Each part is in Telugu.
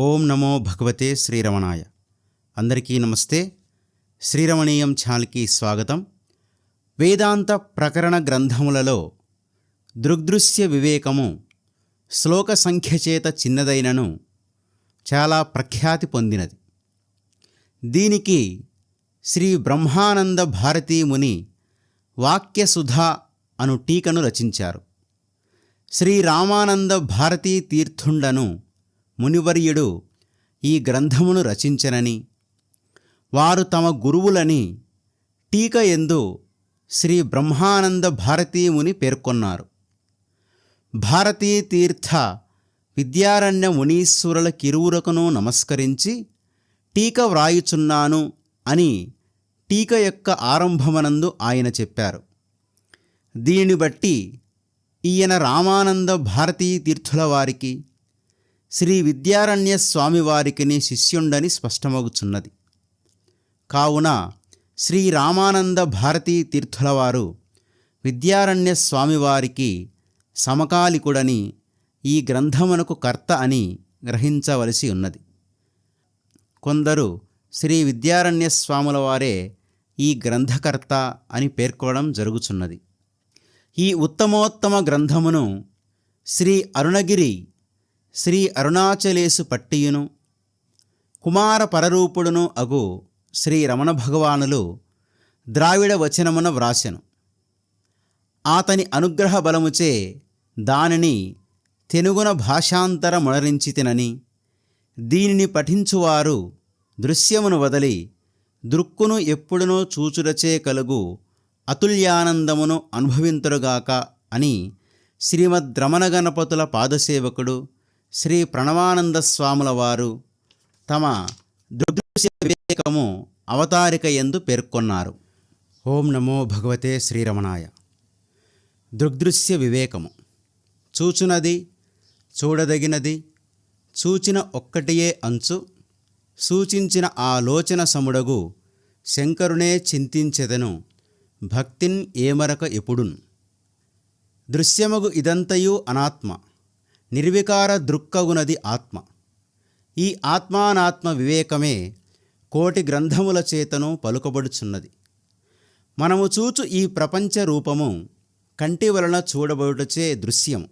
ఓం నమో భగవతే శ్రీరమణాయ. అందరికీ నమస్తే. శ్రీరమణీయం ఛానల్కి స్వాగతం. వేదాంత ప్రకరణ గ్రంథములలో దృగ్దృశ్య వివేకము శ్లోక సంఖ్య చేత చిన్నదైనను చాలా ప్రఖ్యాతి పొందినది. దీనికి శ్రీ బ్రహ్మానంద భారతీ ముని వాక్యసుధ అను టీకను రచించారు. శ్రీ రామానంద భారతీ తీర్థుండను మునివర్యుడు ఈ గ్రంథమును రచించనని. వారు తమ గురువులని టీక ఎందు శ్రీ బ్రహ్మానంద భారతీయుని పేర్కొన్నారు. భారతీ తీర్థ విద్యారణ్య మునీశ్వరుల కిరువురకును నమస్కరించి టీక వ్రాయుచున్నాను అని టీక యొక్క ఆరంభమనందు ఆయన చెప్పారు. దీనిని బట్టి ఈయన రామానంద భారతీ తీర్థుల వారికి శ్రీ విద్యారణ్య స్వామివారికిని శిష్యుండని స్పష్టమగుచున్నది. కావున శ్రీ రామానంద భారతీ తీర్థులవారు విద్యారణ్య స్వామివారికి సమకాలికుడని ఈ గ్రంథమునకు కర్త అని గ్రహించవలసి ఉన్నది. కొందరు శ్రీ విద్యారణ్య స్వాముల వారే ఈ గ్రంథకర్త అని పేర్కోవడం జరుగుచున్నది. ఈ ఉత్తమోత్తమ గ్రంథమును శ్రీ అరుణగిరి శ్రీ అరుణాచలేసు పట్టియును కుమార పరరూపుడును అగు శ్రీ రమణ భగవానులు ద్రావిడ వచనమున వ్రాసెను. ఆతని అనుగ్రహ బలముచే దానిని తెనుగున భాషాంతర మొనరించితినని దీనిని పఠించువారు దృశ్యమును వదలి దృక్కును ఎప్పుడునో చూచురచే కలుగు అతుల్యానందమును అనుభవింతురుగాక అని శ్రీమద్ రమణ గణపతుల పాదసేవకుడు శ్రీ ప్రణవానంద స్వాముల వారు తమ దృగ్దృశ్య వివేకము అవతారిక ఎందు పేర్కొన్నారు. ఓం నమో భగవతే శ్రీరమణాయ. దృగ్దృశ్య వివేకము. చూచునది చూడదగినది చూచిన ఒక్కటియే అంచు సూచించిన ఆలోచన సముడగు శంకరునే చింతించెదను భక్తిన్ ఏమరక ఎప్పుడున్. దృశ్యమగు ఇదంతయు అనాత్మ. నిర్వికార దృక్కగునది ఆత్మ. ఈ ఆత్మానాత్మ వివేకమే కోటి గ్రంథముల చేతను పలుకబడుచున్నది. మనము చూచు ఈ ప్రపంచ రూపము కంటి వలన చూడబడుటచే దృశ్యము.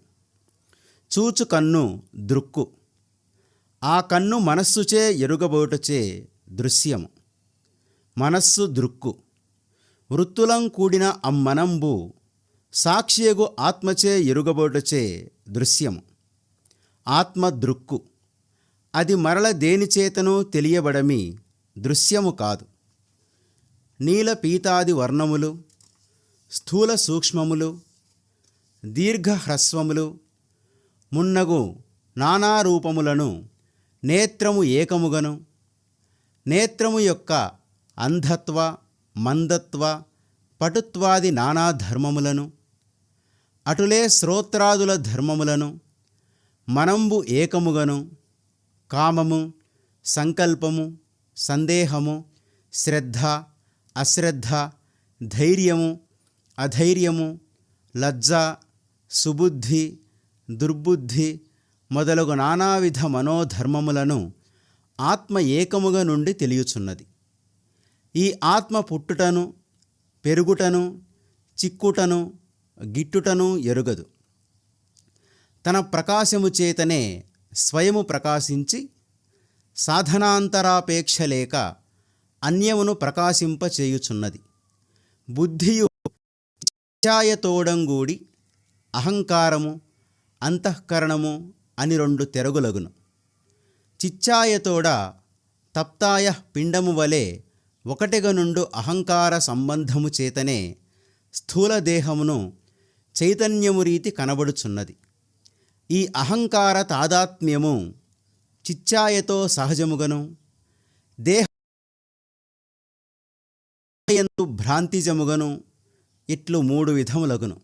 చూచు కన్ను దృక్కు. ఆ కన్ను మనస్సుచే ఎరుగబోటచే దృశ్యము. మనస్సు దృక్కు. వృత్తులం కూడిన అమ్మనంబు సాక్షియగు ఆత్మచే ఎరుగబోటచే దృశ్యము. ఆత్మ దృక్కు అది మరల దేనిచేతనూ తెలియబడమి దృశ్యము కాదు. నీల పీతాది వర్ణములు స్థూల సూక్ష్మములు దీర్ఘ హ్రస్వములు మున్నగు నానా రూపములను నేత్రము ఏకముగను. నేత్రము యొక్క అంధత్వ మందత్వ పటుత్వాది నానా ధర్మములను అటులే శ్రోత్రాదుల ధర్మములను మనంబు ఏకముగను కామము సంకల్పము సందేహము శ్రద్ధ అశ్రద్ధ ధైర్యము అధైర్యము లజ్జ సుబుద్ధి దుర్బుద్ధి మొదలగు నానావిధ మనోధర్మములను ఆత్మ ఏకముగా నుండి తెలియచున్నది. ఈ ఆత్మ పుట్టుటను పెరుగుటను చిక్కుటను గిట్టుటను ఎరుగదు. తన ప్రకాశము చేతనే స్వయము ప్రకాశించి సాధనాంతరాపేక్ష లేక అన్యమును ప్రకాశింపచేయుచున్నది బుద్ధియు ఇచ్ఛాయతోడంగూడి అహంకారము అంతఃకరణము అని రెండు తెరగులగును. చిచ్చాయతోడ తప్తాయ పిండము వలె ఒకటిగనుండు అహంకార సంబంధము చేతనే స్థూలదేహమును చైతన్యము రీతి కనబడుచున్నది. ఈ అహంకార తాదాత్మ్యము చిచ్చాయతో సహజముగను. దేహయందు భ్రాంతిజముగను. ఇట్లు మూడు విధములగును.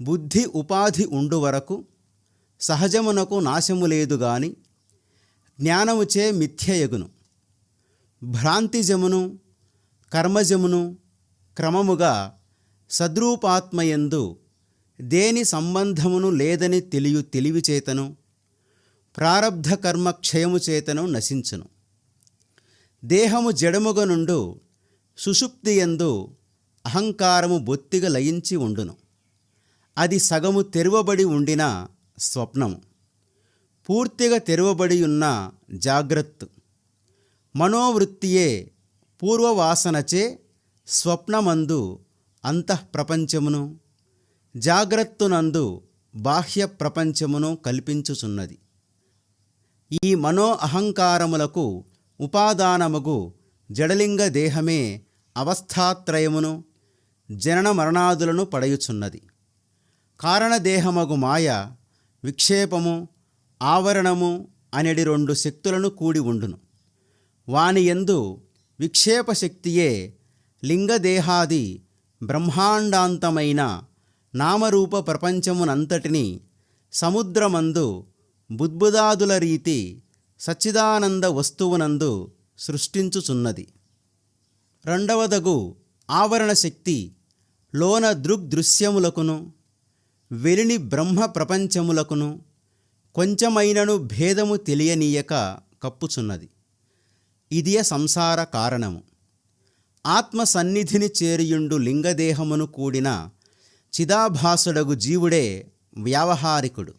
బుద్ధి ఉపాధి ఉండు వరకు సహజమునకు నాశము లేదు గాని జ్ఞానముచే మిథ్యయగును. భ్రాంతిజమును కర్మజమును క్రమముగా సద్రూపాత్మయందు దేని సంబంధమును లేదని తెలియు తెలివిచేతను ప్రారబ్ధ కర్మ క్షయము చేతను నశించును. దేహము జడముగ నుండు సుషుప్తి ఎందు అహంకారము బొత్తిగా లయించి ఉండును. అది సగము తెరవబడి ఉండిన స్వప్నము పూర్తిగా తెరువబడి ఉన్న జాగ్రత్త. మనోవృత్తియే పూర్వవాసనచే స్వప్నమందు అంతఃప్రపంచమును జాగ్రత్తనందు బాహ్య ప్రపంచమును కల్పించుచున్నది. ఈ మనో అహంకారములకు ఉపాదానముగు జడలింగ దేహమే అవస్థాత్రయమును జనన మరణాదులను పడయుచున్నది. కారణదేహమగు మాయ విక్షేపము ఆవరణము అనెడి రెండు శక్తులను కూడి ఉండును. వాని యందు విక్షేప శక్తియే లింగదేహాది బ్రహ్మాండాంతమైన నామరూప ప్రపంచమునంతటిని సముద్రమందు బుద్బుదాదుల రీతి సచ్చిదానంద వస్తువునందు సృష్టించుచున్నది. రెండవదగు ఆవరణ శక్తి లోన దృగ్దృశ్యములకును వెలిని బ్రహ్మ ప్రపంచములకును కొంచెమైనను భేదము తెలియనీయక కప్పుచున్నది. ఇదియ సంసార కారణము. ఆత్మ సన్నిధిని చేరియుండు లింగదేహమును కూడిన చిదాభాసుడగు జీవుడే వ్యావహారికుడు.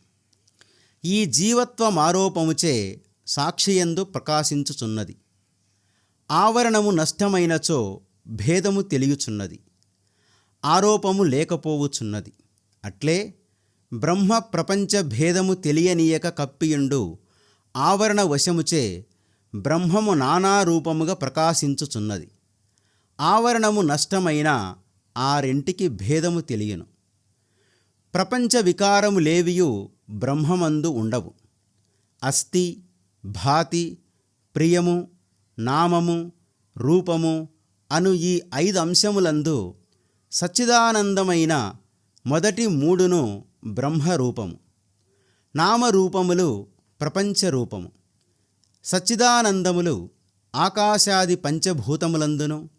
ఈ జీవత్వమారోపముచే సాక్షియందు ప్రకాశించుచున్నది. ఆవరణము నష్టమైనచో భేదము తెలియుచున్నది. ఆరోపము లేకపోవుచున్నది. అట్లే బ్రహ్మ ప్రపంచ భేదము తెలియనీయక కప్పియుండు ఆవరణ వశముచే బ్రహ్మము నానా రూపముగా ప్రకాశించుచున్నది. ఆవరణము నష్టమైన ఆ రెంటికి భేదము తెలియను. ప్రపంచ వికారము లేవియు బ్రహ్మమందు ఉండవు. అస్థి భాతి ప్రియము నామము రూపము అను ఈ ఐదు అంశములందు సచ్చిదానందమైన మొదటి మూడును బ్రహ్మరూపము. నామరూపములు ప్రపంచ రూపము సచ్చిదానందములు ఆకాశాది పంచభూతములందును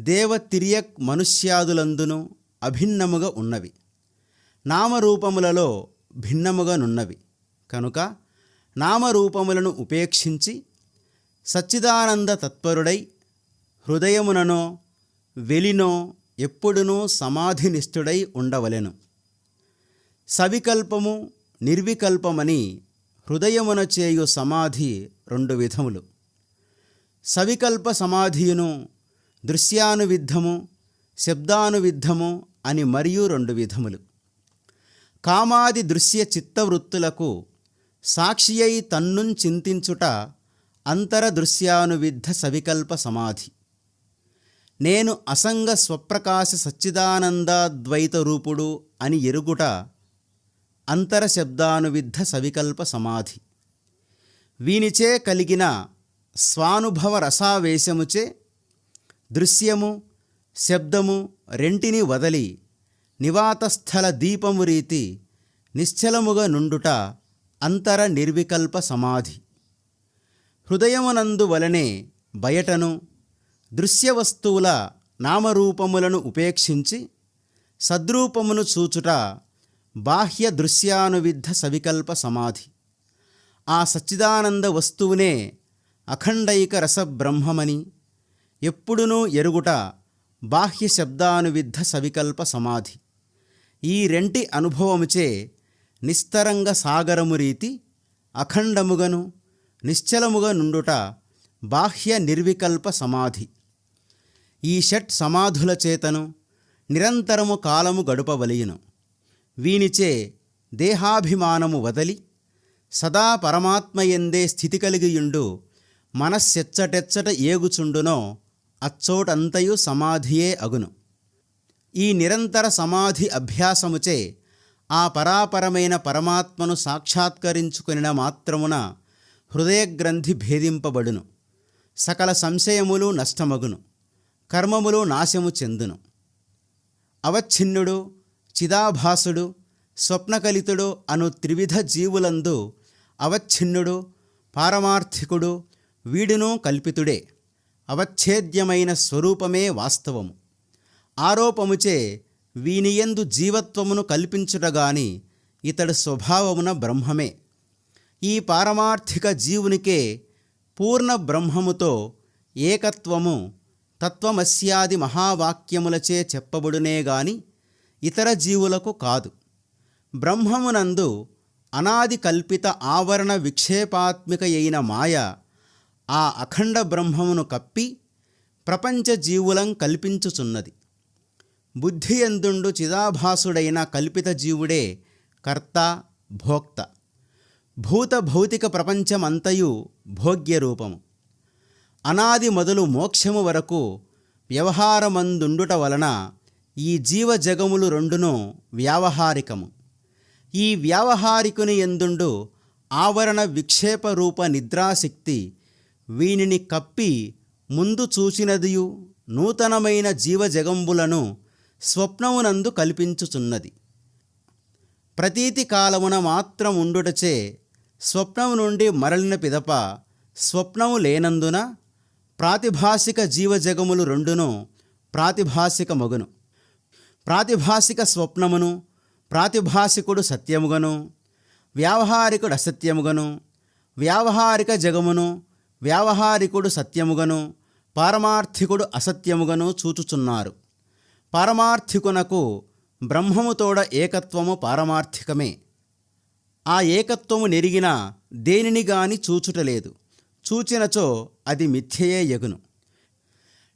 దేవతిరియక్ మనుష్యాదులందును అభిన్నముగా ఉన్నవి. నామరూపములలో భిన్నముగా నున్నవి. కనుక నామరూపములను ఉపేక్షించి సచ్చిదానంద తత్పరుడై హృదయముననో వెలినో ఎప్పుడునూ సమాధినిష్ఠుడై ఉండవలెను. సవికల్పము నిర్వికల్పమని హృదయమున చేయు సమాధి రెండు విధములు. సవికల్ప సమాధియును దృశ్యానువిద్ధము శబ్దానువిద్ధము అని మరియు రెండు విధములు. కామాది దృశ్య చిత్తవృత్తులకు సాక్షి అయి తన్నుం చింతించుట అంతర దృశ్యానువిద్ధ సవికల్ప సమాధి. నేను అసంగ స్వప్రకాశ సచ్చిదానందాద్వైత రూపుడు అని ఎరుగుట అంతర శబ్దానువిద్ధ సవికల్ప సమాధి. వీనిచే కలిగిన స్వానుభవ రసావేశముచే దృశ్యము శబ్దము రెంటిని వదలి నివాతస్థల దీపము రీతి నిశ్చలముగా నుండుట అంతర నిర్వికల్ప సమాధి. హృదయమునందు వలనే బయటను దృశ్య వస్తువుల నామరూపములను ఉపేక్షించి సద్రూపమును చూచుట బాహ్య దృశ్యానువిద్ధ సవికల్ప సమాధి. ఆ సచ్చిదానంద వస్తువునే అఖండైక రసబ్రహ్మమని ఎప్పుడునూ ఎరుగుట బాహ్య శబ్దానువిద్ధ సవికల్ప సమాధి. ఈ రెంటి అనుభవముచే నిస్తరంగ సాగరము రీతి అఖండముగను నిశ్చలముగా నుండుట బాహ్య నిర్వికల్ప సమాధి. ఈ షట్ సమాధుల చేతను నిరంతరము కాలము గడుపవలియును. వీనిచే దేహాభిమానము వదలి సదా పరమాత్మయందే స్థితి కలిగియుండు మనస్సెచ్చటెచ్చట ఏగుచుండునో అచ్చోటంతయు సమాధియే అగును. ఈ నిరంతర సమాధి అభ్యాసముచే ఆ పరాపరమైన పరమాత్మను సాక్షాత్కరించుకునిన మాత్రమున హృదయగ్రంథి భేదింపబడును. సకల సంశయములు నష్టమగును. కర్మములు నాశము చెందును. అవచ్ఛిన్నుడు చిదాభాసుడు స్వప్నకలితుడు అను త్రివిధ జీవులందు అవచ్ఛిన్నుడు పారమార్థికుడు వీడును కల్పితుడే. అవచ్ఛేద్యమైన స్వరూపమే వాస్తవము. ఆరోపముచే వీనియందు జీవత్వమును కల్పించుటగాని ఇతడు స్వభావమున బ్రహ్మమే. ఈ పారమార్థిక జీవునికే పూర్ణ బ్రహ్మముతో ఏకత్వము తత్వమస్యాది మహావాక్యములచే చెప్పబడునే గాని ఇతర జీవులకు కాదు. బ్రహ్మమునందు అనాది కల్పిత ఆవరణ విక్షేపాత్మిక అయిన మాయ ఆ అఖండ బ్రహ్మమును కప్పి ప్రపంచ జీవులం కల్పించుచున్నది. బుద్ధియందుండు చిదాభాసుడైన కల్పిత జీవుడే కర్త భోక్త. భూత భౌతిక ప్రపంచమంతయు భోగ్య రూపము అనాది మొదలు మోక్షము వరకు వ్యవహారమందుండుట వలన ఈ జీవ జగములు రెండును వ్యావహారికము. ఈ వ్యావహారికుని ఎందుండు ఆవరణ విక్షేప రూప నిద్రాశక్తి వీనిని కప్పి ముందు చూచినదియు నూతనమైన జీవజగంబులను స్వప్నమునందు కల్పించుచున్నది. ప్రతీతి కాలమున మాత్రం ఉండుటచే స్వప్నము నుండి మరలిన పిదప స్వప్నము లేనందున ప్రాతిభాసిక జీవజగములు రెండును ప్రాతిభాసిక మగును. ప్రాతిభాసిక స్వప్నమును ప్రాతిభాసికుడు సత్యముగను వ్యావహారికుడు అసత్యముగను వ్యావహారిక జగమును వ్యావహారికుడు సత్యముగను పారమార్థికుడు అసత్యముగను చూచుచున్నారు. పారమార్థికునకు బ్రహ్మముతోడ ఏకత్వము పారమార్థికమే. ఆ ఏకత్వము నెరిగిన దేనిని గాని చూచుటలేదు. చూచినచో అది మిథ్యయే యగును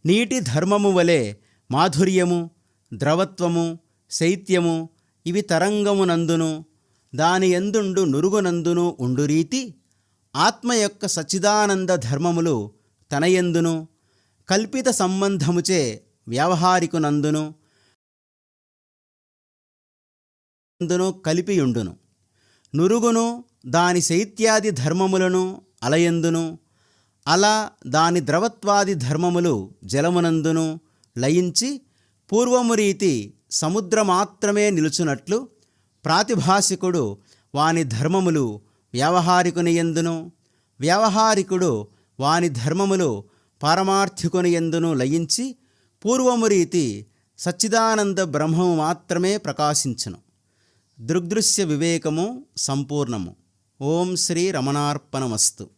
నీటి ధర్మము వలె మాధుర్యము ద్రవత్వము శైత్యము ఇవి తరంగమునందును దాని ఎందుండు నురుగునందును ఉండు రీతి ఆత్మ యొక్క సచ్చిదానంద ధర్మములు తనయందును కల్పిత సంబంధముచే వ్యావహారికునందును కలిపియుండును. నురుగును దాని శైత్యాది ధర్మములను అలయందును అలా దాని ద్రవత్వాది ధర్మములు జలమునందును లయించి పూర్వము రీతి సముద్రమాత్రమే నిలుచునట్లు ప్రాతిభాసికుడు వాని ధర్మములు వ్యావహారికుని ఎందును వ్యావహారికుడు వాని ధర్మములు పారమార్థికుని ఎందును లయించి పూర్వము రీతి సచ్చిదానంద బ్రహ్మము మాత్రమే ప్రకాశించును. దృగ్దృశ్య వివేకము సంపూర్ణము. ఓం శ్రీ రమణార్పణమస్తు.